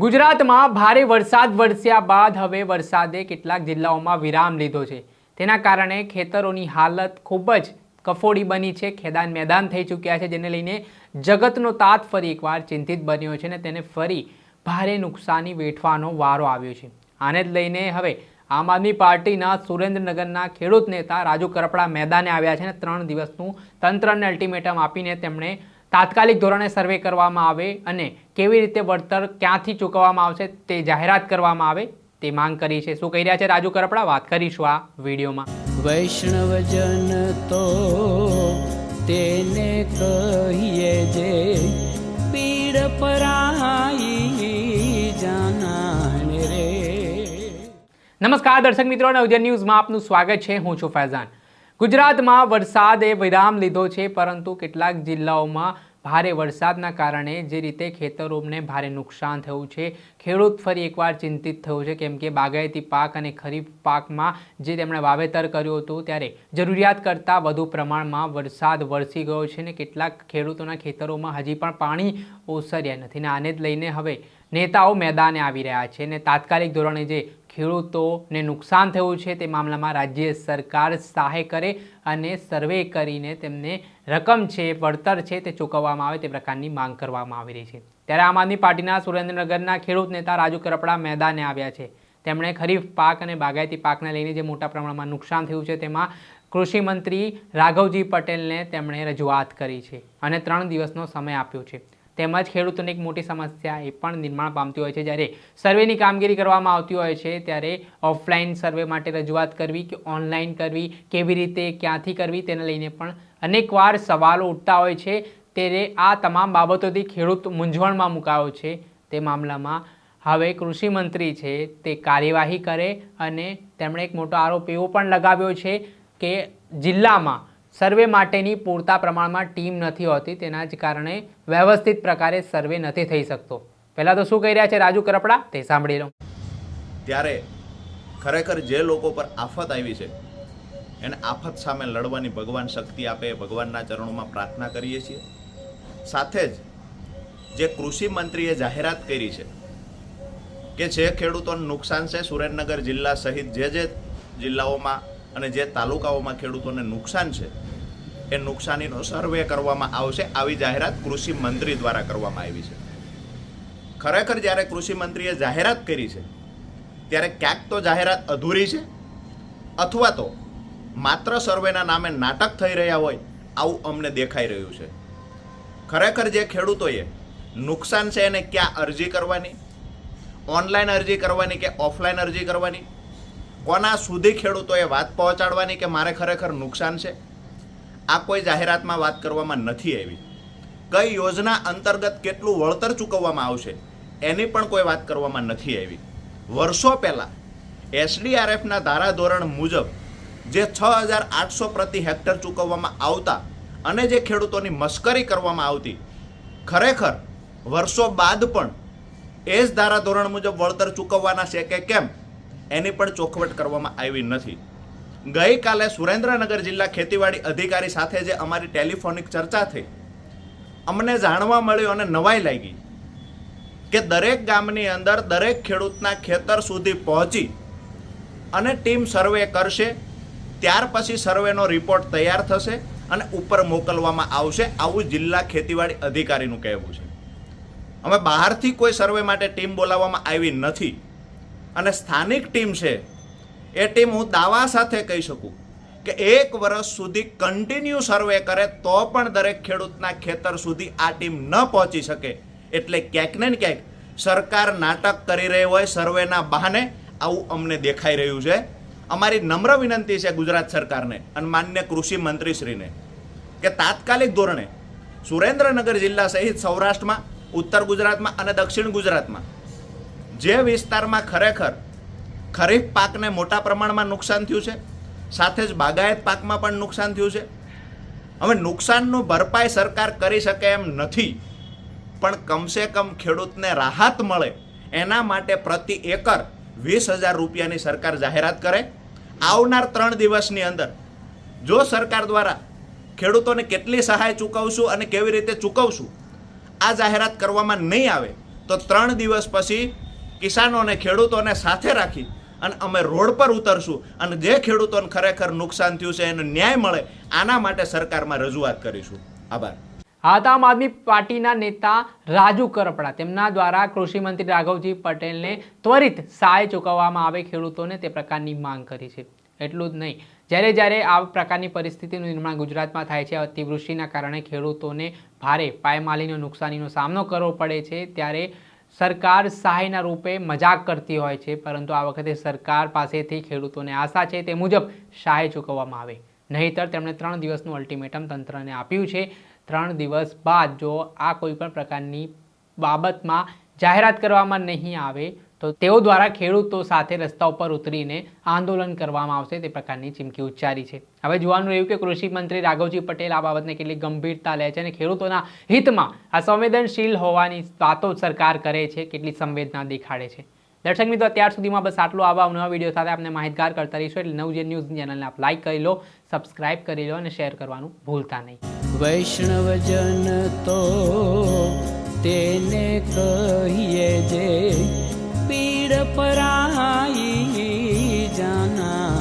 ગુજરાતમાં ભારે વરસાદ વરસ્યા બાદ હવે વરસાદે કેટલાક જિલ્લાઓમાં વિરામ લીધો છે. તેના કારણે ખેતરોની હાલત ખૂબ જ કફોડી બની છે. ખેદાન મેદાન થઈ ચૂક્યા છે, જેને લઈને જગતનો તાત ફરી એકવાર ચિંતિત બન્યો છે અને તેને ફરી ભારે નુકસાની વેઠવાનો વારો આવ્યો છે. આને જ લઈને હવે આમ આદમી પાર્ટીના સુરેન્દ્રનગરના ખેડૂત નેતા રાજુ કરપડા મેદાને આવ્યા છે અને ત્રણ દિવસનું તંત્રને અલ્ટિમેટમ આપીને તેમણે તાત્કાલિક ધોરણે સર્વે કરવામાં આવે અને કેવી રીતે વળતર ક્યાંથી ચૂકવવામાં આવશે તે જાહેરાત કરવામાં આવે તે માંગ કરી છે. શું કહી રહ્યા છે રાજુ કરપડા? વાત કરીશું આ વિડીયોમાં. વૈષ્ણવજન તો તેને કહીએ જે પીડ પરાઈ જાનાને રે. નમસ્કાર દર્શક મિત્રો નવજન ન્યૂઝમાં આપનું સ્વાગત છે. હું છું ફૈઝાન. ગુજરાતમાં વરસાદે વિરામ લીધો છે, પરંતુ કેટલાક જિલ્લાઓમાં ભારે વરસાદના કારણે જે રીતે ખેતરોને ભારે નુકસાન થયું છે. ખેડૂત ફરી એકવાર ચિંતિત થયો છે, કેમ કે બાગાયતી પાક અને ખરીફ પાકમાં જે તેમણે વાવેતર કર્યું હતું, ત્યારે જરૂરિયાત કરતાં વધુ પ્રમાણમાં વરસાદ વરસી ગયો છે ને કેટલાક ખેડૂતોના ખેતરોમાં હજી પણ પાણી ઓસર્યા નથી. ને આને જ લઈને હવે નેતાઓ મેદાને આવી રહ્યા છે અને તાત્કાલિક ધોરણે જે ખેડૂતોને નુકસાન થયું છે તે મામલામાં રાજ્ય સરકાર સહાય કરે અને સર્વે કરીને તેમને રકમ છે, વળતર છે તે ચૂકવવામાં આવે તે પ્રકારની માંગ કરવામાં આવી રહી છે. ત્યારે આમ આદમી પાર્ટીના સુરેન્દ્રનગરના ખેડૂત નેતા રાજુ કરપડા મેદાને આવ્યા છે. તેમણે ખરીફ પાક અને બાગાયતી પાકને લઈને જે મોટા પ્રમાણમાં નુકસાન થયું છે તેમાં કૃષિ મંત્રી રાઘવજી પટેલને તેમણે રજૂઆત કરી છે અને ત્રણ દિવસનો સમય આપ્યો છે. તેમજ ખેડૂતોની એક મોટી સમસ્યા એ પણ નિર્માણ પામતી હોય છે. જ્યારે સર્વેની કામગીરી કરવામાં આવતી હોય છે, ત્યારે ઓફલાઈન સર્વે માટે રજૂઆત કરવી કે ઓનલાઈન કરવી, કેવી રીતે, ક્યાંથી કરવી, તેને લઈને પણ અનેકવાર સવાલો ઉઠતા હોય છે. ત્યારે આ તમામ બાબતોથી ખેડૂત મૂંઝવણમાં મુકાયો છે. તે મામલામાં હવે કૃષિ મંત્રી છે, તે કાર્યવાહી કરે અને તેમણે એક મોટો આરોપ એવો પણ લગાવ્યો છે કે જિલ્લામાં સર્વે માટેની પૂરતા પ્રમાણમાં ટીમ નથી હોતી, તેના જ કારણે વ્યવસ્થિત પ્રકારે સર્વે નથી થઈ શકતો. પહેલાં તો શું કહી રહ્યા છે રાજુ કરપડા? તે સાંભળી લો. ત્યારે ખરેખર જે લોકો પર આફત આવી છે, એને આફત સામે લડવાની ભગવાન શક્તિ આપે, ભગવાનના ચરણોમાં પ્રાર્થના કરીએ છીએ. સાથે જ જે કૃષિ મંત્રીએ જાહેરાત કરી છે કે જે ખેડૂતોને નુકસાન છે, સુરેન્દ્રનગર જિલ્લા સહિત જે જે જિલ્લાઓમાં અને જે તાલુકાઓમાં ખેડૂતોને નુકસાન છે, એ નુકસાનીનો સર્વે કરવામાં આવશે. આવી જાહેરાત કૃષિ મંત્રી દ્વારા કરવામાં આવી છે. ખરેખર જ્યારે કૃષિ મંત્રીએ જાહેરાત કરી છે, ત્યારે ક્યાંક તો જાહેરાત અધૂરી છે, અથવા તો માત્ર સર્વેના નામે નાટક થઈ રહ્યા હોય, આવું અમને દેખાઈ રહ્યું છે. ખરેખર જે ખેડૂતોએ નુકસાન છે એને ક્યાં અરજી કરવાની? ઓનલાઈન અરજી કરવાની કે ઓફલાઈન અરજી કરવાની? કોના સુધી ખેડૂતોએ વાત પહોંચાડવાની કે મારે ખરેખર નુકસાન છે? આ કોઈ જાહેરાતમાં વાત કરવામાં નથી આવી. કઈ યોજના અંતર્ગત કેટલું વળતર ચૂકવવામાં આવશે, એની પણ કોઈ વાત કરવામાં નથી આવી. વર્ષો પહેલાં એસડીઆરએફના ધારાધોરણ મુજબ જે છ હજાર આઠસો પ્રતિ હેક્ટર ચૂકવવામાં આવતા અને જે ખેડૂતોની મશ્કરી કરવામાં આવતી, ખરેખર વર્ષો બાદ પણ એ જ ધારાધોરણ મુજબ વળતર ચૂકવવાના છે કે કેમ? એની પણ ચોખવટ કરવામાં આવી નથી. ગઈકાલે સુરેન્દ્રનગર જિલ્લા ખેતીવાડી અધિકારી સાથે જે અમારી ટેલિફોનિક ચર્ચા થઈ, અમને જાણવા મળ્યું અને નવાઈ લાગી કે દરેક ગામની અંદર દરેક ખેડૂતના ખેતર સુધી પહોંચી અને ટીમ સર્વે કરશે, ત્યાર પછી સર્વેનો રિપોર્ટ તૈયાર થશે અને ઉપર મોકલવામાં આવશે આવું જિલ્લા ખેતીવાડી અધિકારીનું કહેવું છે. અમે બહારથી કોઈ સર્વે માટે ટીમ બોલાવવામાં આવી નથી. અને સ્થાનિક ટીમ છે, એ ટીમ હું દાવા સાથે કહી શકું કે એક વર્ષ સુધી કન્ટિન્યુ સર્વે કરે તો પણ દરેક ખેડૂતના ખેતર સુધી આ ટીમ ન પહોંચી શકે. એટલે ક્યાંક ને ક્યાંક સરકાર નાટક કરી રહી હોય સર્વેના બહાને આવું અમને દેખાઈ રહ્યું છે. અમારી નમ્ર વિનંતી છે ગુજરાત સરકારને અને માન્ય કૃષિ મંત્રીશ્રીને કે તાત્કાલિક ધોરણે સુરેન્દ્રનગર જિલ્લા સહિત સૌરાષ્ટ્રમાં, ઉત્તર ગુજરાતમાં અને દક્ષિણ ગુજરાતમાં જે વિસ્તારમાં ખરેખર ખરીફ પાકને મોટા પ્રમાણમાં નુકસાન થયું છે, સાથે જ બાગાયત પાકમાં પણ નુકસાન થયું છે. હવે નુકસાનનું ભરપાઈ સરકાર કરી શકે એમ નથી, પણ કમસે કમ ખેડૂતને રાહત મળે એના માટે પ્રતિ એકર વીસ હજાર રૂપિયાની સરકાર જાહેરાત કરે. આવનાર ત્રણ દિવસની અંદર જો સરકાર દ્વારા ખેડૂતોને કેટલી સહાય ચૂકવશું અને કેવી રીતે ચૂકવશું, આ જાહેરાત કરવામાં નહીં આવે, તો ત્રણ દિવસ પછી કિસાનો અને ખેડૂતોને સાથે રાખી અને અમે રોડ પર ઉતરશું અને જે ખેડૂતોને ખરેખર નુકસાન થયું છે એને ન્યાય મળે, આના માટે સરકારમાં રજૂઆત કરીશું. આભાર. આ આમ આદમી પાર્ટીના નેતા રાજુ કરપડા તેમના દ્વારા કૃષિમંત્રી રાઘવજી પટેલને ત્વરિત સહાય ચૂકવવામાં આવે ખેડૂતોને તે પ્રકારની માંગ કરી છે. એટલું જ નહીં, જ્યારે જ્યારે આ પ્રકારની પરિસ્થિતિનું નિર્માણ ગુજરાતમાં થાય છે, અતિવૃષ્ટિના કારણે ખેડૂતોને ભારે પાયમાલીનો નુકસાનીનો સામનો કરવો પડે છે, ત્યારે સરકાર સહાયના રૂપે મજાક કરતી હોય છે, પરંતુ આ વખતે સરકાર પાસેથી ખેડૂતોને આશા છે તે મુજબ સહાય ચૂકવવામાં આવે. નહીંતર તેમણે ત્રણ દિવસનું અલ્ટિમેટમ તંત્રને આપ્યું છે. ત્રણ દિવસ બાદ જો આ કોઈ પણ પ્રકારની બાબતમાં જાહેરાત કરવામાં નહીં આવે તો તેઓ દ્વારા ખેડૂતો સાથે રસ્તા ઉપર ઉતરીને આંદોલન કરવામાં આવશે તે પ્રકારની ચીમકી ઉચ્ચારી છે. હવે જોવાનું રહ્યું કે કૃષિ મંત્રી રાઘવજી પટેલ આ બાબતને કેટલી ગંભીરતા લે છે અને ખેડૂતોના હિતમાં આ સંવેદનશીલ હોવાની વાતો સરકાર કરે છે, કેટલી સંવેદના દેખાડે છે. દર્શક મિત્રો, અત્યાર સુધીમાં બસ આટલું. આવા નવા વીડિયો સાથે આપણે માહિતગાર કરતા રહીશું એટલે નવજે ન્યૂઝ ચેનલને આપ લાઈક કરી લો, સબસ્ક્રાઇબ કરી લો અને શેર કરવાનું ભૂલતા નહીં. વૈષ્ણવજન તો તેને કહીએ જે પીડ પરાઈ જાના